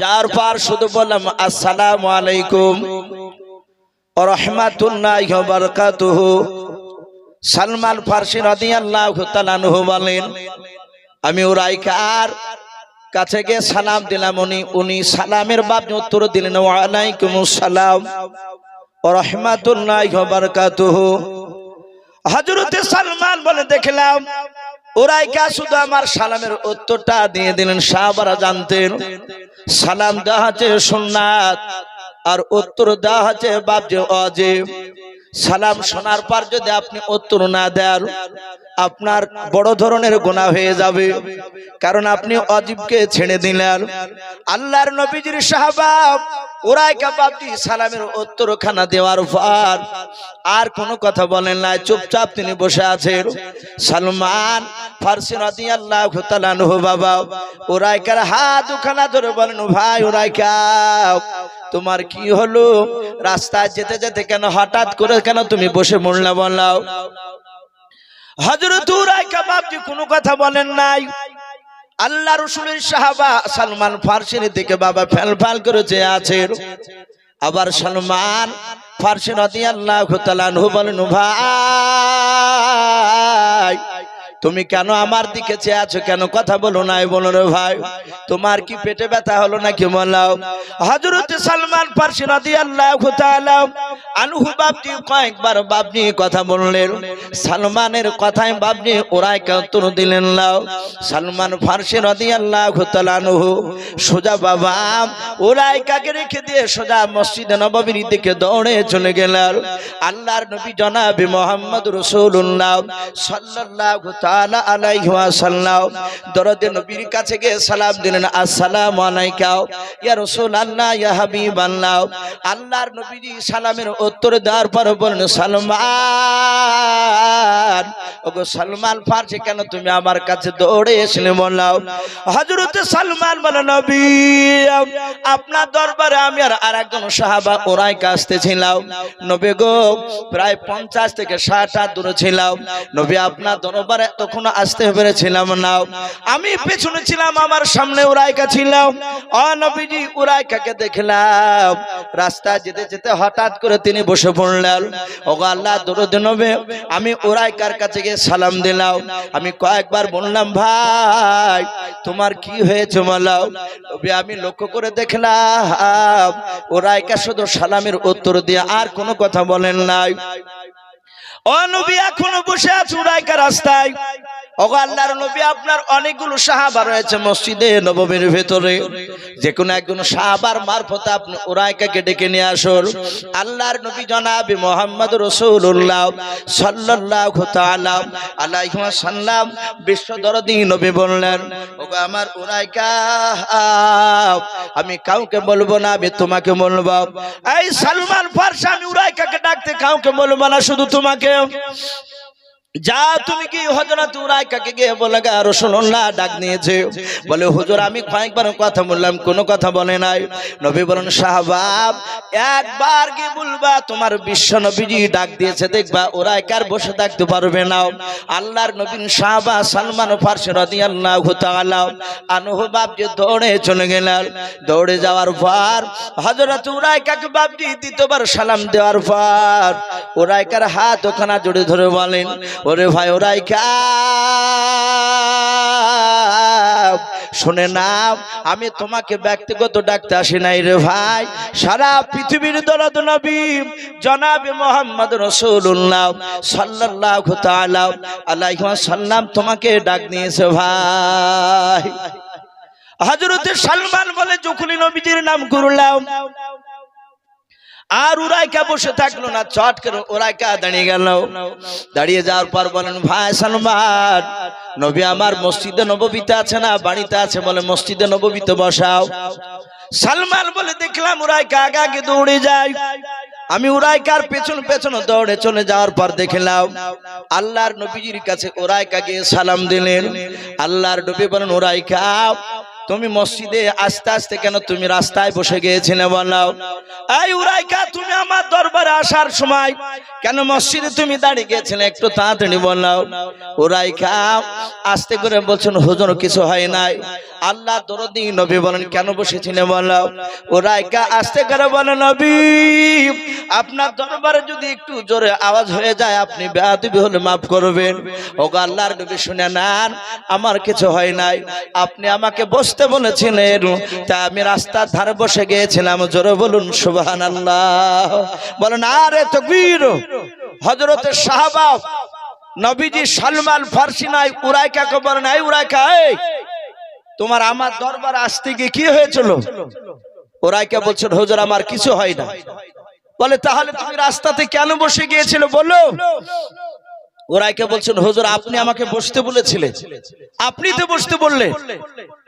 যার পার শুধু বললাম, আসসালামু আলাইকুম। রহমাতুল্লাহ বারকাতুহু। সালমান ফার্সি রাদিয়াল্লাহু তাআলা বলেন, আমি উরাইকার কাছে গিয়ে সালাম দিলাম। উনি উনি সালামের বাপ উত্তর দিলেন ওয়ালাইকুম সালাম। রহমাতুল্লাহ বারকাতুহু। হযরতে সালমান বলে, দেখলাম ওরাইকা শুধু আমার সালামের উত্তরটা দিয়ে দিলেন, সাহাবারা জানতেন, সালাম দেওয়া সুন্নাত, আর উত্তর দেওয়া আছে বাপ যে অজেব সালাম শোনার পর যদি আপনি উত্তর না দেন আপনার বড় ধরনের গোনা হয়ে যাবে। কারণ আপনি অজীবকে ছেড়ে দিলেন। আল্লাহর নবীজির সাহাবাব ওরাই কাবাবজি সালামের উত্তর খানা দেওয়ার পর আর কোনো কথা বলেন না চুপচাপ তিনি বসে আছেন। সালমান ফার্সি রাদি আল্লাহ তালানহু বাবা ওরাইকার হাত দুখানা ধরে বলেন, ভাই ওরাইকা তোমার কি হলো? রাস্তায় যেতে যেতে কেন হঠাৎ করে কেন তুমি বসে মরলা বললাও হজরত উরাইকা কোনো কথা বলেন নাই। আল্লাহ রসুলের সাহাবা সালমান ফার্সির দিকে বাবা করে চেয়ে আছেন আবার সালমান ফার্সি নদী আল্লাহ বলেন, ভাই তুমি কেন আমার দিকে চেয়ে আছো? কেন কথা বলো নাই বলো রে ভাই? তোমার কি পেটে ব্যথা হলো নাকি বলাও হজরত সালমান ফার্সি নদী আল্লাহ আনহু বাবজি কয়েকবার বাবজি কথা বললেন। সালমানের কথায় বাবজি ওরাই উত্তর দিলেন লাও। সালমান ফার্সি নদী আল্লাহ আনহু, সোজা বাবা, ওরাই কাকে রেখে দিয়ে সোজা মসজিদে নববীর দিকে দৌড়ে চলে গেলেন? আল্লাহর নবী জনাবি মোহাম্মদ রসুল্লাহ সাল্লাল্লাহু তাআলা আলাইহি ওয়াসাল্লাম দরদে নবীর কাছে গিয়ে সালাম দিলেন, আসসালামু আলাইকা ইয়া রাসূলুল্লাহ, ইয়া হাবিবাল্লাহ। আল্লাহর নবীজি সালামের উত্তর দেওয়ার পর বলেন সালমান, ওগো সালমান ফার্সি, কেন তুমি আমার কাছে দৌড়ে এসলে বললাও হযরত সালমান বলে নবী, আপনার দরবারে আমি আর আরেকজন সাহাবা ওরাই কাছতে ছিলাম নবী গো, প্রায় পঞ্চাশ থেকে ষাট হাত দূরে ছিলাম। নবী আপনার দরবারে তখন আসতে পেরেছিলাম না। আমি পেছনে ছিলাম, আমার সামনে উরাইকা ছিলাম অ নবীজি উরাইকাকে দেখলাম। রাস্তা যেতে যেতে হঠাৎ করে তিনি বসে পড়লেন। ও আল্লাহ, দরদ নবে, আমি উরাইকার কাছে গিয়ে সালাম দিলাম। আমি কয়েকবার বললাম, ভাই, তোমার কি হয়েছে মালাও আমি লক্ষ্য করে দেখলাম ওরাইকা শুধু সালামের উত্তর দিয়ে আর কোনো কথা বলেন নাই। ও এখনও বসে আছে উরাইকা রাস্তায়? ওগো আপনার অনেকগুলো রয়েছে মসজিদে, নবমীর ভেতরে। একজন সাহাবার আপনি ওরাইকাকে ডেকে নিয়ে আসুন। মোহাম্মদ আলাইহি সাল্লাম বিশ্ব দরদি নবী বললেন আমার আমি কাউকে বলব না, আমি তোমাকে বলব। এই সালমান ফারসা, আমি উরাইকাকে ডাকতে কাউকে বলব না, শুধু তোমাকে। Cam. Cam, Cam, Cam. যা তুমি কি হজরত উরাইকাকে গিয়ে বলে, গা রসুল্লাহ ডাক নিয়েছে বলে, হুজুর, আমি কয়েকবার কথা বললাম, কোনো কথা বলে নাই। নবী বলেন, সাহাবাব, একবার গিয়ে বলবা? তোমার বিশ্ব নবীজি ডাক দিয়েছে, দেখবা উরাইকার বসে থাকতে পারবে না। আল্লাহর নবীন সাহাবা সালমান ফারসি রাদিয়াল্লাহু তাআলা আনহু যে দৌড়ে চলে গেলেন। দৌড়ে যাওয়ার পর হযরত উরাইকাকে বাপজি দ্বিতীয়বার সালাম দেওয়ার পর উরাইকার হাত ওখানা জড়ে ধরে বলেন ওরে ভাই ওরাইকা শুনে নাও আমি তোমাকে ব্যক্তিগত ডাকতে আসি নাই রে ভাই। সারা পৃথিবীর দরদ নবী, জনাবে মোহাম্মদ রসুল্লাহ সাল্লাল্লাহু তাআলা আলাইহি সাল্লাম তোমাকে ডাক নিয়েছে ভাই। হযরতে সালমান বলে, যখনই নবীজির নাম করলাম আর উরাইকা বসে থাকল না, চট করে ওরাইকা দাঁড়িয়ে গেল। দাঁড়িয়ে যাওয়ার পর বলেন, ভাই সালমান, নবী আমার মসজিদে নববীতে আছে না, বাড়িতে আছে বলে মসজিদে নববীতে বসাও? সালমান বলে, দেখলাম উরাইকা আগে আগে দৌড়ে যায়। আমি উরাইকার পেছন পেছন দৌড়ে চলে যাওয়ার পর দেখলাম, আল্লাহর নবীজির কাছে ওরাইকা গিয়ে সালাম দিলেন। আল্লাহর নবী বলেন ওরাইকা তুমি মসজিদে আস্তে আস্তে কেন তুমি রাস্তায় বসে গিয়েছিলে বলাও এই উরাইকা, তুমি আমার দরবারে আসার সময় কেন মসজিদে তুমি দাঁড়িয়ে গিয়েছিলে একটু তাড়াতাড়ি বললাও উরাইকা, আস্তে করে বলছেন, হুজুর, কিছু হয় নাই। আল্লাহ দরদি নবী বলেন, কেন বসেছিলে বলো? ও রায়কা আসতে করে বলে, নবী, আপনার দরবারে যদি একটু জোরে আওয়াজ হয়ে যায়, আপনি বেয়াদবি হলে মাফ করবেন। ও গো আল্লাহর নবী শুনে নেন, আমার কিছু হয় নাই। আপনি আমাকে বসতে বলেছিলেন, তা আমি রাস্তার ধারে বসে গিয়েছিলাম, জোরে বলুন সুবহান আল্লাহ বলেন, আরে তকবীর হজরতের সাহাবা, নবীজি সালমান ফার্সি নাই উরাইকাকে বলেন, এই উরাইকা, এই, তোমার আমার দরবার আসতে গিয়ে কি হয়েছিল? ওরাইকা বলছেন, হুজুর, আমার কিছু হয় না। বলে, তাহলে তুমি রাস্তাতে কেন বসে গিয়েছিল বলো? ওরাইকে বলছেন, হুজুর, আপনি আমাকে বসতে বলেছিলেন আপনি তো বসতে বললেন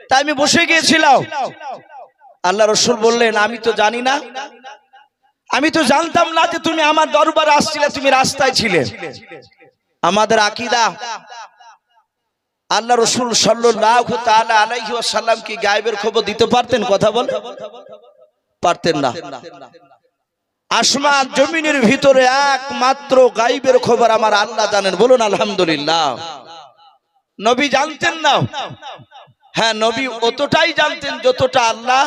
তাই আমি বসে গিয়েছিলাম। আল্লাহ রসুল বললেন, আমি তো জানি না। আমি তো জানতাম না যে তুমি আমার দরবারে আসছিলে, তুমি রাস্তায় ছিলে। আমাদের আকিদা, আল্লাহ রসুল ওয়াসাল্লাম কি গায়েবের খবর দিতে পারতেন, কথা বল? পারতেন না। আসমান জমিনের ভিতরে একমাত্র গাইবের খবর আমার আল্লাহ জানেন। বলুন, আলহামদুলিল্লাহ। নবী জানতেন না। হ্যাঁ নবী অতটাই জানতেন যতটা আল্লাহ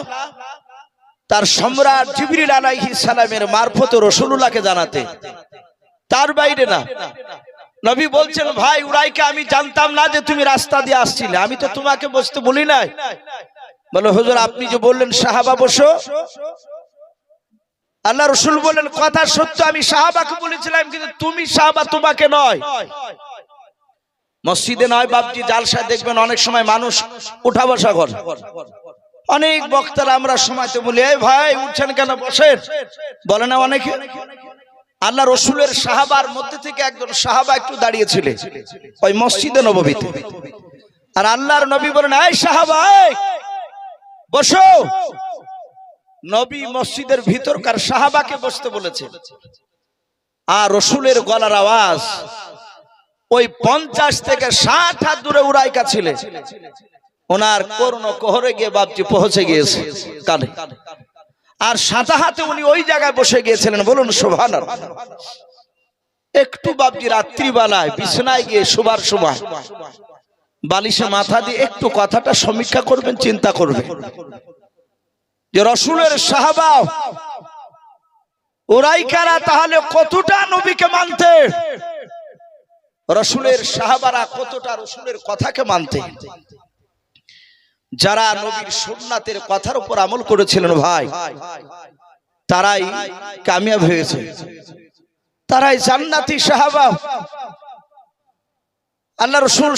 তার সম্রাট জিবরিল আলাইহিস সালামের মারফত রসুলুল্লাহকে জানাতে। তার বাইরে না। নবী বলছেন, ভাই উড়াইকে আমি জানতাম না যে তুমি রাস্তা দিয়ে আসছিলে। আমি তো তোমাকে বসতে বলি নাই। বলো, হুজুর, আপনি যে বললেন, সাহাবা বসো। আল্লাহ রসুল বলেন কথা সত্য, আমি সাহাবাকে বলেছিলাম, কিন্তু তুমি সাহাবা তোমাকে নয়। মসজিদে নয়, বাপজি জালসায় দেখবেন অনেক সময় মানুষ উঠা বসা করে। অনেক বক্তারা আমরা সময়তে বলি, এই ভাই, উঠছেন কেন? বসেন। বলে না অনেকে। আল্লাহ রসুলের সাহাবার মধ্যে থেকে একজন সাহাবা একটু দাঁড়িয়েছিলেন ওই মসজিদে নবীতে আর আল্লাহর নবী বলেন, এই সাহাবা বসো। নবী মসজিদের ভিতরকার সাহাবাকে বসতে বলেছে। আর রসুলের গলার আওয়াজ ওই পঞ্চাশ থেকে ষাট হাত দূরে উড়াইকা ছিলেন ওনার করুণ কোহরে গিয়ে বাপজি পৌঁছে গিয়েছে কানে আর সাঁতা হাতে উনি ওই জায়গায় বসে গিয়েছিলেন বলুন শোভান একটু বাপজি রাত্রিবেলায় বিছানায় গিয়ে শোবার সময়। বালিশে মাথা দিয়ে একটু কথাটা সমীক্ষা করবেন চিন্তা করবেন। যে রসুলের সাহাবা, ওরাই কারা তাহলে কতটা নবীকে মানতে? রসুলের সাহাবারা কতটা রসুলের কথাকে মানতে? যারা নবীর সোমনাথের কথার উপর আমল করেছিলেন ভাই, তারাই কামিয়াব হয়েছে। তারাই জান্নাতি সাহাবা। আল্লাহ রসুল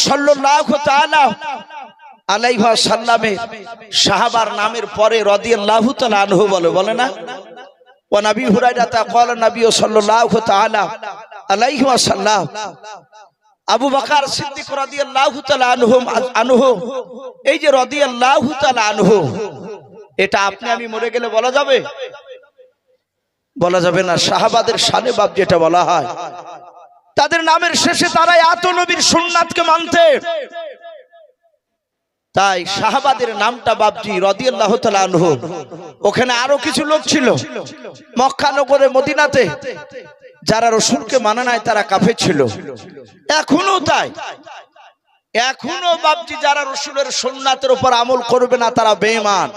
তাআলা আলাইহি সাল্লামের সাহাবার নামের পরে রাদিয়াল্লাহু তাআলা আনহু বলে বলে না ওয়া নবী হুরায়রা তা قال নবী সাল্লাল্লাহু তাআলা আলাইহি ওয়াসাল্লাম আবু বকর সিদ্দিক রাদিয়াল্লাহু তাআলা আনহু আনহু এই যে রাদিয়াল্লাহু তাআলা আনহু এটা আপনি আমি মরে গেলে বলা যাবে বলা যাবে না সাহাবাদের শানে বাপ যেটা বলা হয় তাদের নামের শেষে তারা এত নবীর সুন্নাতকে মানতে তাই শাহাবাদের নামটা বাপজি রদিয়াল্লাহ তাআলা আনহু। ওখানে আরও কিছু লোক ছিল। মক্কা নগরে মদিনাতে, যারা রসুলকে মানে নাই তারা কাফে ছিল। এখনও তাই। এখনও বাপজি যারা রসুলের সোননাথের উপর আমল করবে না, তারা বেঈমান।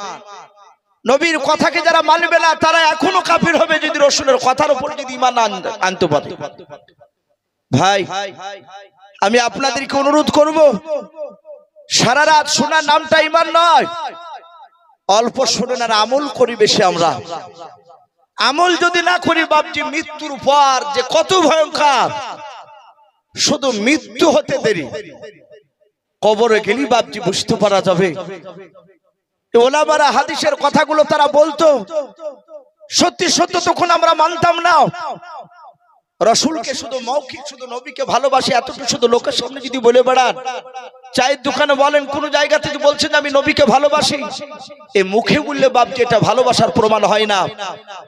নবীর কথাকে যারা মানবে না, তারা এখনও কাফির হবে যদি রসুলের কথার উপর যদি ইমান আন- আনতে পারে। ভাই, আমি আপনাদেরকে অনুরোধ করব সারা রাত শোনার নামটা ইমান নয়। অল্প শোনেন আর আমল করি বেশি আমরা। আমল যদি না করি বাপজি মৃত্যুর পর যে কত ভয়ঙ্কর। শুধু মৃত্যু হতে দেরি। কবরে গেলি বাপজি বুঝতে পারা যাবে। ওলামারা হাদিসের কথাগুলো তারা বলতো। সত্যি সত্য তখন আমরা মানতাম না। রসুলকে শুধু মৌখিক, শুধু নবীকে ভালোবাসে, এতটুকু শুধু লোকের সামনে যদি বলে বেড়ান। চায়ের দোকানে বলেন, কোন জায়গা থেকে বলছেন আমি নবীকে ভালোবাসি? এ মুখে বললে, বাপ এটা ভালোবাসার প্রমাণ হয় না।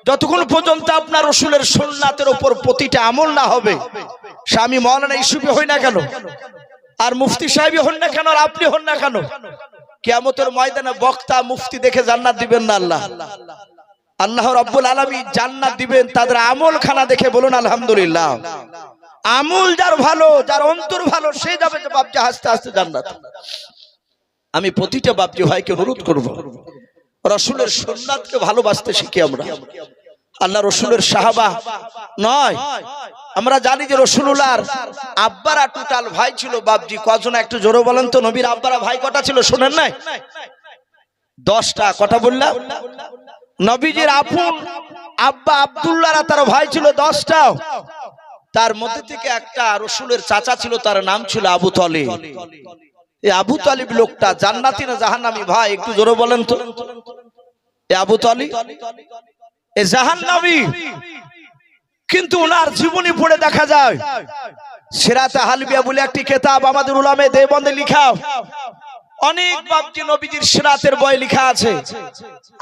যতক্ষণ পর্যন্ত আপনার রসুলের সোননাথের ওপর প্রতিটা আমল না হবে, স্বামী মৌলানা ইসুফি হই না কেন? আর মুফতি সাহেবই হন না কেন? আর আপনি হন না কেন? কেয়ামতের ময়দানে বক্তা, মুফতি দেখে জান্নাত দিবেন না আল্লাহ। আল্লাহ রাব্বুল আলামী জান্নাত দিবেন, তাদের আমল খানা দেখে বলুন, আলহামদুলিল্লাহ। আমল যার ভালো, যার অন্তর ভালো, সে যাবে যে বাপ হাসতে হাসতে জান্নাত। আমি প্রতিটা বাপজি ভাইকে অনুরোধ করব, রসুলের সোননাথকে ভালোবাসতে শিখি আমরা। আল্লাহ রসুলের সাহাবা নয়, আমরা জানি যে রসুলুল্লাহর আব্বারা টোটাল ভাই ছিল বাপজি। কজন একটু জোরে বলেন তো, নবীর আব্বারা ভাই কটা ছিল, শোনেন নাই? দশটা, কটা বললাম? নবীজির আপন আব্বা আব্দুল্লাহরা তার ভাই ছিল দশটা তার মধ্যে থেকে একটা রসুলের চাচা ছিল, তার নাম ছিল আবু এই আবু তালিব লোকটা জান্নাতি না জাহান্নামি? ভাই, একটু জোরে বলেন তো। এ আবু তালিব? এ জাহান্নামি? কিন্তু ওনার জীবনী পড়ে দেখা যায়। সেরাতে হালবিয়া বলে একটি কেতাব আমাদের উলামে দেবন্দে লিখা। অনেক বাবজি নবীজির সিরাতের বই লেখা আছে।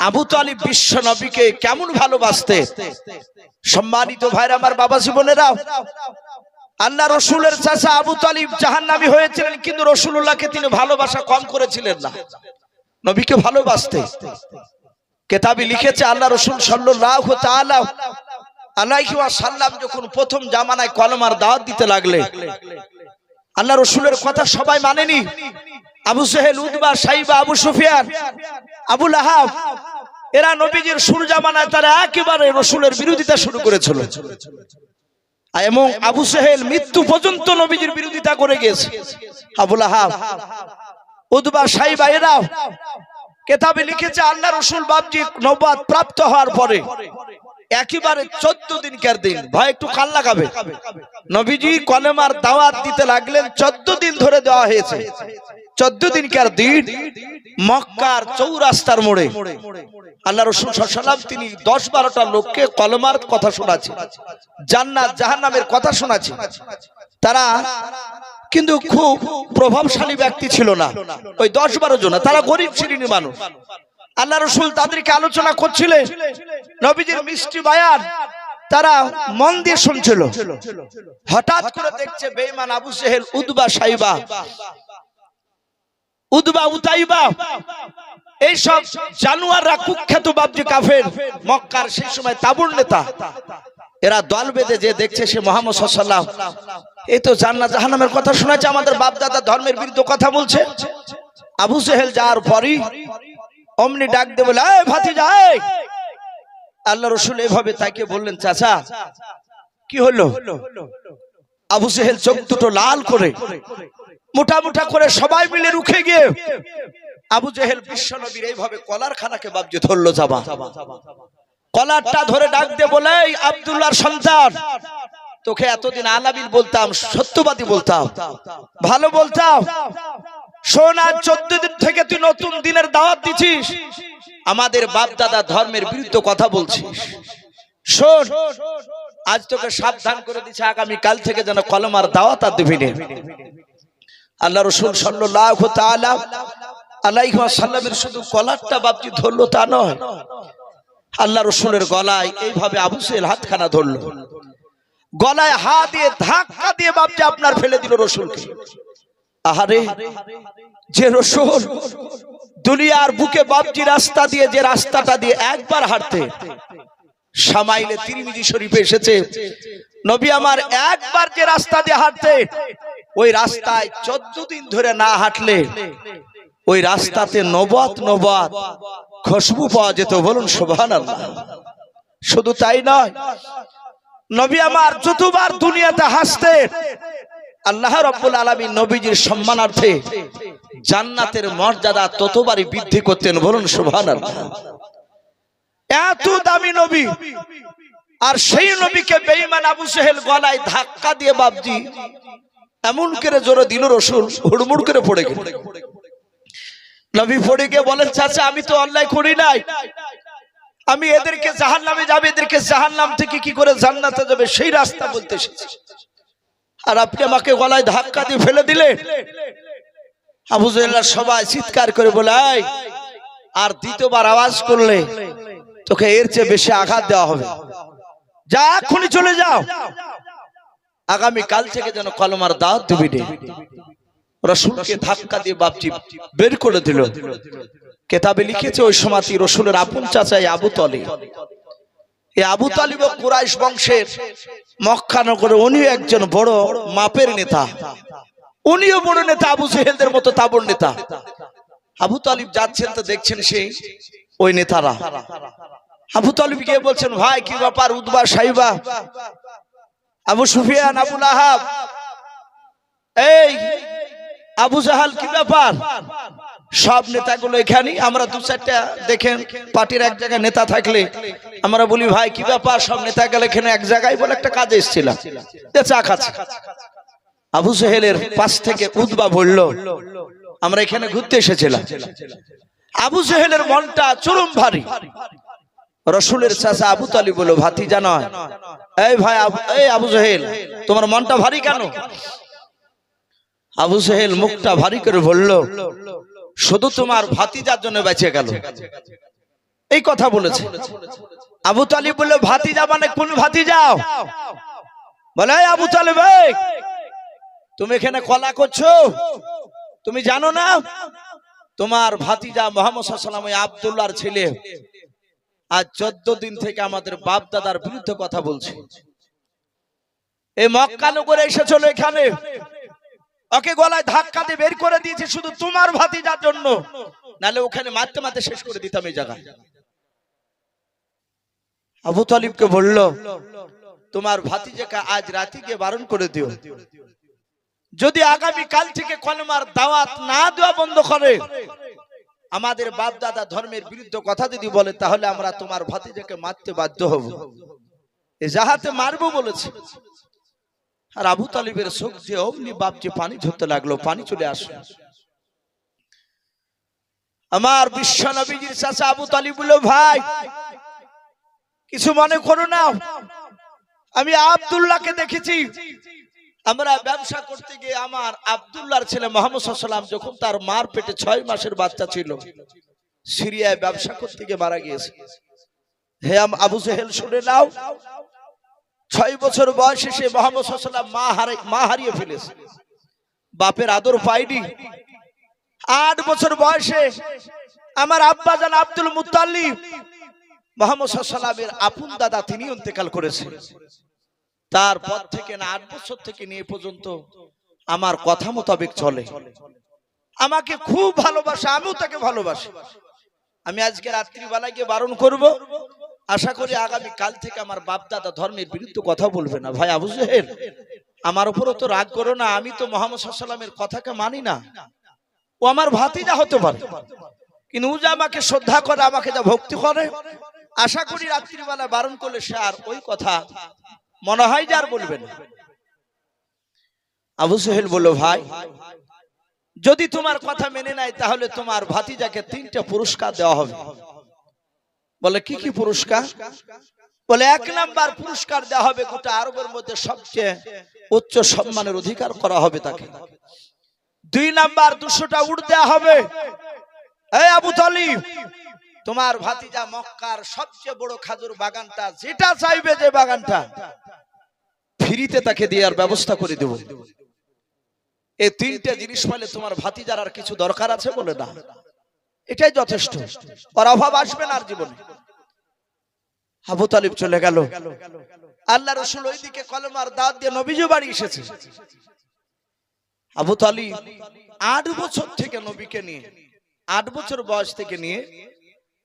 আবু তালিব বিশ্ব নবীকে কেমন ভালোবাসতে? সম্মানিত ভাইরা, আমার বাবা জীবনেরা, আল্লাহ রসুলের চাচা আবু তালিব জাহান্নামী হয়েছিলেন, কিন্তু রসুল্লাহকে তিনি ভালোবাসা কম করেছিলেন না। নবীকে ভালোবাসতে। কেতাবি লিখেছে, আল্লাহ রসুল সাল্লাহ তাআলা আলাইহি ওয়াসাল্লাম যখন প্রথম জামানায় কলমার দাওয়াত দিতে লাগলে, আল্লাহ রসুলের কথা সবাই মানেনি। আবু সেহেল উদ্বা সাইবা, আবু সুফিয়ান, আবু লাহাব, এরা নবীজির সুর জামানায় তারা একেবারে রসুলের বিরোধিতা শুরু করেছিল। এবং আবু সেহেল মৃত্যু পর্যন্ত নবীজির বিরোধিতা করে গেছে আবু লাহাব উদ্বা সাইবা এরাও কেতাবে লিখেছে, আল্লাহ রসুল বাবজি নবাদ প্রাপ্ত হওয়ার পরে একেবারে চোদ্দ দিন দিনকার দিন ভাই একটু কাল লাগাবে। নবীজি কলেমার দাওয়াত দিতে লাগলেন, চোদ্দ দিন ধরে দেওয়া হয়েছে। চোদ্দ দিনকার দিন মক্কার চৌরাস্তার মোড়ে। আল্লাহ রসুল সাল্লাম তিনি দশ বারোটা লোককে কলমার কথা শোনাচ্ছে জান্নাত, জাহান্নামের কথা শোনাচ্ছে তারা কিন্তু খুব প্রভাবশালী ব্যক্তি ছিল না। ওই দশ বারো জন তারা গরিব শ্রেণির মানুষ। আল্লাহ রসুল তাদেরকে আলোচনা করছিলেন। নবীজির মিষ্টি বায়ান তারা মন দিয়ে শুনছিল। হঠাৎ করে দেখছে বেঈমান আবু সেহেল উদবা সাইবা। উদবা উতাইবা এইসব জানুয়াররা কুখ্যাত বাবজি কাফের, মক্কার সেই সময় তাবুর নেতা। এরা দল বেঁধে যে দেখছে সে মোহাম্মদ সাল্লাম এই তো জান্নাত, জাহান্নামের কথা শোনাচ্ছে আমাদের বাপ দাদা ধর্মের বিরুদ্ধে কথা বলছে। আবু সেহেল যাওয়ার পরই অমনি ডাক দে বলে ভাতিজা, এই! আল্লাহ রসুল এভাবে তাকে বললেন, চাচা, কি হলো? আবু সেহেল চোখ দুটো লাল করে, মোটা মোটা করে সবাই মিলে রুখে গিয়ে আবু জেহেল বিশ্ব নবীর এইভাবে কলার খানাকে বাবজি ধরলো যাবা কলারটা ধরে ডাক দিয়ে বলে, "এই আব্দুল্লাহর সন্তান, তোকে এতদিন আলাবিল বলতাম, সত্যবাদী বলতাম, ভালো বলতাম। আজ চোদ্দ দিন থেকে তুই নতুন দিনের দাওয়াত দিছিস আমাদের বাপ দাদা ধর্মের বিরুদ্ধে কথা বলছিস। শোন আজ তোকে সাবধান করে দিচ্ছে আগামী কাল থেকে যেন দাওয়াত আর দিবি না। আল্লাহ রসুল সাল্লাল্লাহু তাআলা আলাইহি ওয়াসাল্লামের শুধু কলারটা বাপজি ধরলো তা নয় আল্লাহ রসুলের গলায় এইভাবে আবু সেল হাতখানা ধরলো গলায় হাত দিয়ে ধাক্কা দিয়ে বাপজি আপনার ফেলে দিল রসুলকে আহারে, যে রসুল দুনিয়ার বুকে বাপজি রাস্তা দিয়ে, যে রাস্তাটা দিয়ে একবার হাঁটতে সামাইলে তিরমিজি শরীফে এসেছে। নবী আমার একবার যে রাস্তা দিয়ে হাঁটতে ওই রাস্তায় চোদ্দ দিন ধরে না হাঁটলে ওই রাস্তাতে নবাত নবাত খুশবু পাওয়া যেত। বলুন শোভান শুধু তাই নয়, নবী আমার যতবার দুনিয়াতে হাসতে, আল্লাহ রব্বুল আলমী নবীজির সম্মানার্থে জান্নাতের মর্যাদা ততবারই বৃদ্ধি করতেন। বলুন শোভান এত দামি নবী। আর সেই নবীকে বেঈমান আবু সেহেল গলায় ধাক্কা দিয়ে বাবজি এমন করে জোরে দিল রসুল হুড়মুড় করে পড়ে গেল। নবী পড়ে গিয়ে বলেন চাচা আমি তো অন্যায় করি নাই। আমি এদেরকে জাহান নামে যাবে এদেরকে জাহান নাম থেকে কি করে জান্নাতে যাবে সেই রাস্তা বলতে এসেছি। আর আপনি আমাকে গলায় ধাক্কা দিয়ে ফেলে দিলে? আবু সবাই চিৎকার করে বলে আর দ্বিতীয়বার আওয়াজ করলে তোকে এর চেয়ে বেশি আঘাত দেওয়া হবে। যা, এক্ষুনি চলে যাও। আগামী কাল থেকে যেন কলমার দাওয়াত দিবি রে। রসুলকে ধাক্কা দিয়ে বাপজি বের করে দিল। কেতাবে লিখেছে, ওই সময় রসুলের আপন চাচাই আবু তলি এই আবু তালিব কুরাইশ বংশের মক্কানগরে উনিও একজন বড় মাপের নেতা। উনিও বড় নেতা, আবু জেহেলদের মতো তাবর নেতা। আবু তালিব যাচ্ছেন তো দেখছেন সেই ওই নেতারা। আবু তালিব গিয়ে বলছেন, ভাই, কি ব্যাপার? উদ্বা সাইবা? আবু সুফিয়ান আবুল আহাব এই, আবু জাহাল, কি ব্যাপার? সব নেতাগুলো এখানে আমরা দু চারটা দেখেন, পার্টির এক জায়গায় নেতা থাকলে, আমরা বলি, ভাই, কি ব্যাপার? সব নেতা গেলে এখানে এক জায়গায় বলে একটা কাজে এসেছিলাম। চা আবু সাহেলের পাশ থেকে উদ্বা বলল, আমরা এখানে ঘুরতে এসেছিলাম। আবু সাহেলের মনটা চরম ভারী। রসুলের চাষা আবু তালি বলো ভাতি জানা এই ভাই এই আবু সাহেল তোমার মনটা ভারী কেন? আবু সাহেল মুখটা ভারী করে বলল, শুধু তোমার ভাতিজার জন্য বেঁচে গেল। এই কথা বলেছে। আবু তালিব বলল, ভাতিজা মানে কোন ভাতিজাও বলে, "এই আবু তালিব তুমি এখানে কলা করছ? তুমি জানো না? তোমার ভাতিজা মোহাম্মদ সাল্লাম ওই আবদুল্লাহর ছেলে। আজ চোদ্দ দিন থেকে আমাদের বাপ দাদার বিরুদ্ধে কথা বলছে। এই মক্কা নগরে এসেছিল এখানে? ওকে গলায় ধাক্কা দিয়ে বের করে দিয়েছে শুধু তোমার ভাতিজার জন্য। নালে ওখানে মারতে মারতে শেষ করে দিতাম এই জায়গায়। আবু তালিবকে বলল, তোমার ভাতিজাকে আজ রাতে গিয়ে বারণ করে দিও। যদি আগামী কাল থেকে কলমার দাওয়াত না দেওয়া বন্ধ করে, আমাদের বাপ দাদা ধর্মের বিরুদ্ধে কথা যদি বলে, তাহলে আমরা তোমার ভাতিজাকে মারতে বাধ্য হব। যাহাতে মারবো বলেছে। আর আবু তালিবের শোক যে অমনি বাপ যে পানি ঝরতে লাগল, পানি চলে আসলো। আমার বিশ্ব নবীজির চাচা আবু তালিব বলল, ভাই, কিছু মনে করো না। আমি আব্দুল্লাহকে দেখেছি। আমরা ব্যবসা করতে গিয়ে আমার আব্দুল্লাহর ছেলে মোহাম্মদ যখন তার মার পেটে ছয় মাসের বাচ্চা ছিল, সিরিয়ায় ব্যবসা করতে গিয়ে মারা গিয়েছে। হে আবু জেহেল, শুনে নাও। ছয় বছর বয়সে সে মোহাম্মদ সাল্লাম মা হারাই মা হারিয়ে ফেলেছে। বাপের আদর পাইনি আট বছর বয়সে আমার আব্বা জান আব্দুল মুতাল্লিব মোহাম্মদ সাল্লামের আপন দাদা তিনি অন্তেকাল করেছেন তারপর থেকে না, আট বছর থেকে নিয়ে পর্যন্ত আমার কথা মোতাবেক চলে। আমাকে খুব ভালোবাসে, আমিও তাকে ভালোবাসি। আমি আজকে রাত্রিবেলায় গিয়ে বারণ করব। আশা করি আগামী কাল থেকে আমার বাপ দাদা ধর্মের বিরুদ্ধে কথা বলবে না। ভাই আবু জেহেল, আমার উপরও তো রাগ করো না, আমি তো মোহাম্মদ সাল্লামের কথাকে মানি না। ও আমার ভাতিজা হতে পারে। কিন্তু ও যে আমাকে শ্রদ্ধা করে, আমাকে যা ভক্তি করে, আশা করি রাত্রিবেলা বারণ করলে সে আর ওই কথা মনে হয় যার বলবেন আবু সোহেল বলল ভাই যদি তোমার কথা মেনে নাই তাহলে তোমার ভাতিজাকে তিনটা পুরস্কার দেওয়া হবে। বলে কি কি পুরস্কার? বলে এক নাম্বার পুরস্কার দেওয়া হবে গোটা আরবের মধ্যে সবচেয়ে উচ্চ সম্মানের অধিকার করা হবে তাকে। দুই নাম্বার দুশোটা উঠ দেওয়া হবে। এই আবু তালিব তোমার ভাতিজা মক্কার সবচেয়ে বড় খাজুর বাগানটা, যেটা চাইবে যে বাগানটা, ফ্রিতে তাকে দেওয়ার ব্যবস্থা করে দেব। এই তিনটা জিনিস পেলে তোমার ভাতিজার আর কিছু দরকার আছে বলে না। এটাই যথেষ্ট। আর অভাব আসবে না আর জীবনে। আবু তালিব চলে গেল। আল্লাহ রসুল ওইদিকে কলমার দাঁত দিয়ে নবীজ বাড়ি এসেছে। আবু তালিব আট বছর থেকে নবীকে নিয়ে, আট বছর বয়স থেকে নিয়ে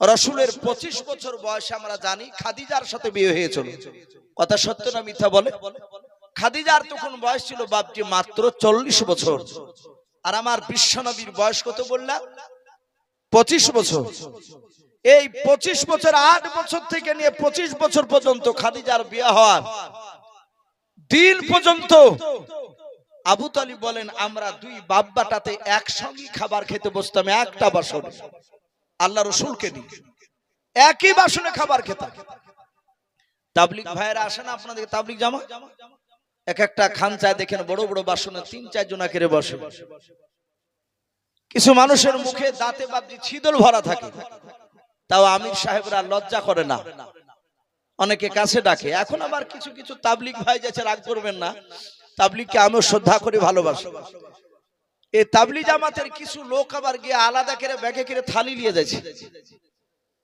রসুলের পঁচিশ বছর বয়সে আমরা জানি খাদিজার সাথে বিয়ে হয়েছিল। কথা সত্য না মিথ্যা বলে? খাদিজার তখন বয়স ছিল বাপজি মাত্র চল্লিশ বছর। আর আমার বিশ্বনবীর বয়স কত বললাম? পঁচিশ বছর। এই পঁচিশ বছর, আট বছর থেকে নিয়ে পঁচিশ বছর পর্যন্ত খাদিজার বিয়ে হওয়ার দিন পর্যন্ত আবু তালিব বলেন, আমরা দুই বাব্বাটাতে একসঙ্গে খাবার খেতে বসতাম, একটা বাসনে। আল্লাহ রসুলকে নিয়ে। একই বাসনে খাবার খেতাম। তাবলিক ভাইয়েরা আসে না আপনাদের তাবলিক জামা? এক একটা খানচায় দেখেন বড় বড় বাসনে তিন চার জনা কেড়ে বসে। কিছু মানুষের মুখে দাঁতে বাবজি ছিদল ভরা থাকে। তাও আমির সাহেবরা লজ্জা করে না। অনেকে কাছে ডাকে, এখন আবার কিছু কিছু তাবলিক ভাই যাচ্ছে, রাগ করবেন না। তাবলিককে আমিও শ্রদ্ধা করে ভালোবাসি। এই তাবলি জামাতের কিছু লোক আবার গিয়ে আলাদা করে ব্যাগে করে থালি নিয়ে যাচ্ছে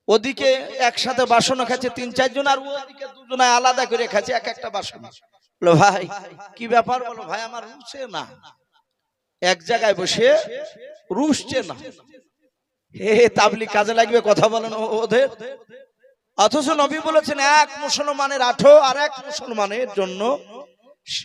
ওদিকে একসাথে বাসন খাচ্ছে তিন চারজন, আর ওদিকে দুজনায় আলাদা করে খাচ্ছে এক একটা বাসন। বলো, ভাই, কি ব্যাপার? বলো, ভাই, আমার রুচে না। এক জায়গায় বসে রুসছে না। হে তাবলি কাজে লাগবে, কথা বলেন ওদের। অথচ নবী বলেছেন, এক মুসলমানের আঠো আর এক মুসলমানের জন্য